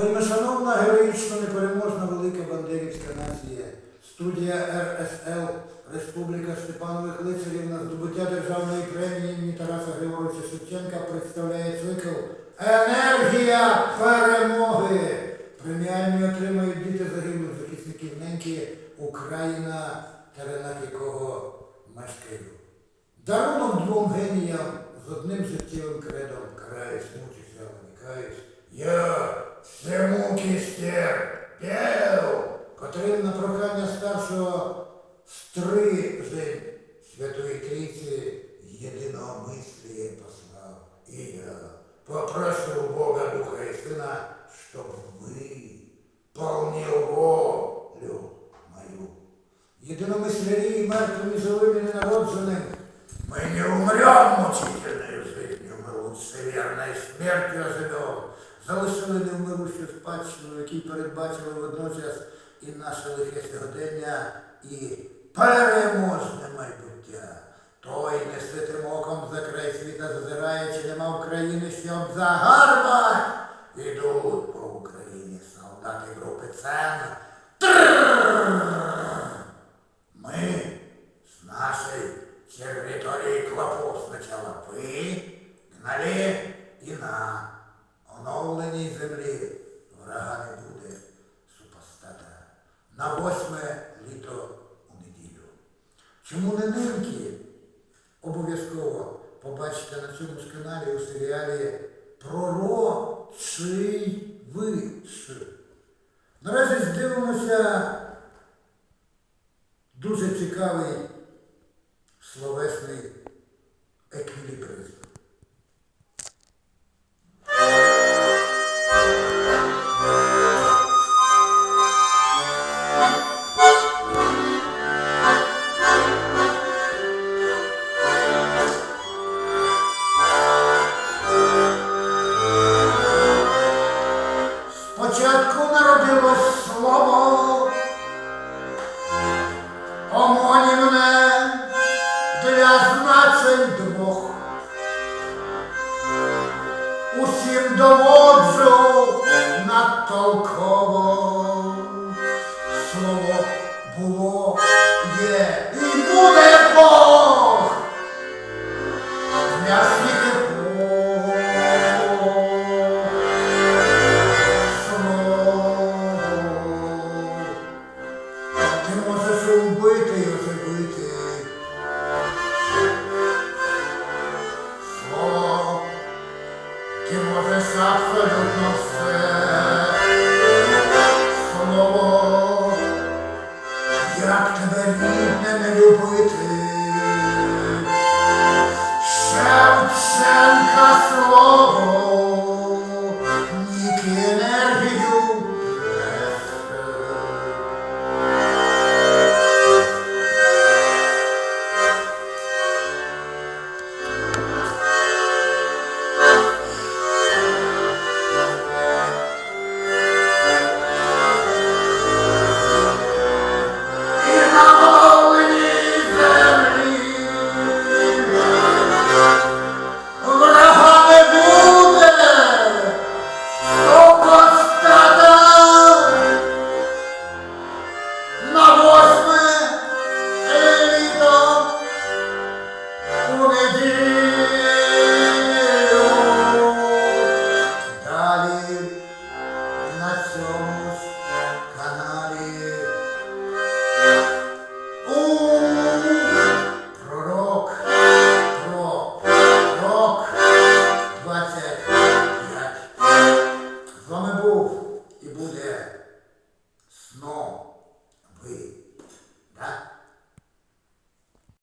Вельмишановна, героїчна, непереможна велика бандерівська нація, студія РСЛ, Республіка Степанових лицарів на здобуття державної премії імені Тараса Григоровича Шевченка представляє цикл Енергія перемоги. Преміальні отримають діти загиблих захисників неньки Україна, теренах якого мешкаю. Дарунок двом геніям з одним життєвим кредом караюсь, мучуся, виникаюсь. Я всемукістер пєв, котрим на прохання старшого стрижень Святої Трійці єдиномисліє послав. І я попрошу Бога Духа і Сина, щоб ви полнил волю мою. Единомыслярі мертвым и живым и ненародженным, мы не умрем мучительной жизнью, мы лучше верной смертью оживем. Залишили невмирущу спадщину, який передбачили водночас і наше лихе сьогодення, і переможне майбуття. Той неситим оком за край світа зазираючи, нема України, щоб загарбать. Ідуть по Україні солдати групи ЦЕН. Мы с нашей территории клопов сначала вы гнали і на оновленій землі врага не буде супостата. На восьме літо у неділю. Чому не нинки? Обов'язково побачите на цьому ж каналі у серіалі Пророчий виш. Наразі здивимося дуже цікавий словесний еквілібризм. Спочатку народилось слово, омонімне для знацень двох. Усім доводжу надтолково. who